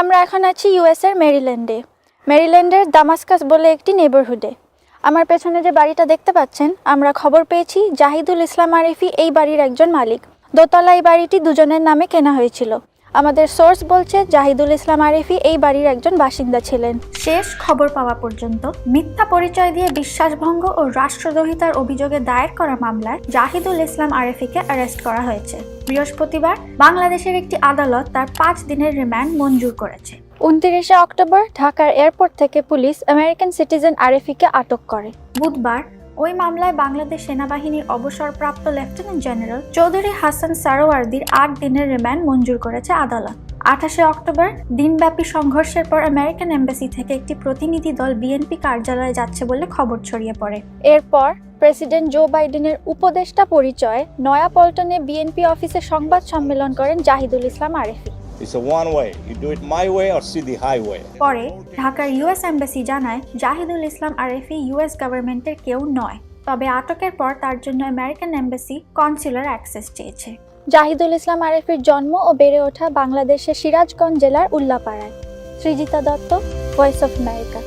আমরা এখন আছি ইউএসের মেরিল্যান্ডে মেরিল্যান্ডের দামাস্কাস বলে একটি নেবারহুডে আমার পেছনে যে বাড়িটা দেখতে পাচ্ছেন, আমরা খবর পেয়েছি জাহিদুল ইসলাম আরিফি এই বাড়ির একজন মালিক। দোতলা এই বাড়িটি দুজনের নামে কেনা হয়েছিল। আমাদের সোর্স বলছে জাহিদুল ইসলাম আরিফি এই বাড়ির একজন বাসিন্দা ছিলেন। শেষ খবর পাওয়া পর্যন্ত মিথ্যা পরিচয় দিয়ে বিশ্বাসভঙ্গ ও রাষ্ট্রদ্রোহিতার অভিযোগে দায়ের করা মামলায় জাহিদুল ইসলাম আরিফিকে অ্যারেস্ট করা হয়েছে। বৃহস্পতিবার বাংলাদেশের একটি আদালত তার পাঁচ দিনের রিমান্ড মঞ্জুর করেছে। উনত্রিশে অক্টোবর ঢাকার এয়ারপোর্ট থেকে পুলিশ আমেরিকান সিটিজেন আরেফিকে আটক করে। বুধবার ওই মামলায় বাংলাদেশ সেনাবাহিনীর অবসরপ্রাপ্ত লেফটেন্যান্ট জেনারেল চৌধুরী হাসান সারোয়ার্দির আট দিনের রিমান্ড মঞ্জুর করেছে আদালত। আঠাশে অক্টোবর দিনব্যাপী সংঘর্ষের পর আমেরিকান এম্বাসি থেকে একটি প্রতিনিধি দল বিএনপি কার্যালয়ে যাচ্ছে বলে খবর ছড়িয়ে পড়ে। এরপর প্রেসিডেন্ট জো বাইডেনের উপদেষ্টা পরিচয়ে নয়াপল্টনে বিএনপি অফিসে সংবাদ সম্মেলন করেন Zahidul Islam Arefi. It's a one way. You do it my way or see the highway. পরে ঢাকার ইউএস এম্বাসি জানায় জাহিদুল ইসলাম আরেফি ইউএস গভর্নমেন্টের কেউ নয় তবে আটকের পর তার জন্য আমেরিকান এম্বাসি কনসুলার অ্যাক্সেস চেয়েছে জাহিদুল ইসলাম আরেফির জন্ম ও বেড়ে ওঠা বাংলাদেশের সিরাজগঞ্জ জেলার উল্লাপাড়ায় Srijita Dutta voice of America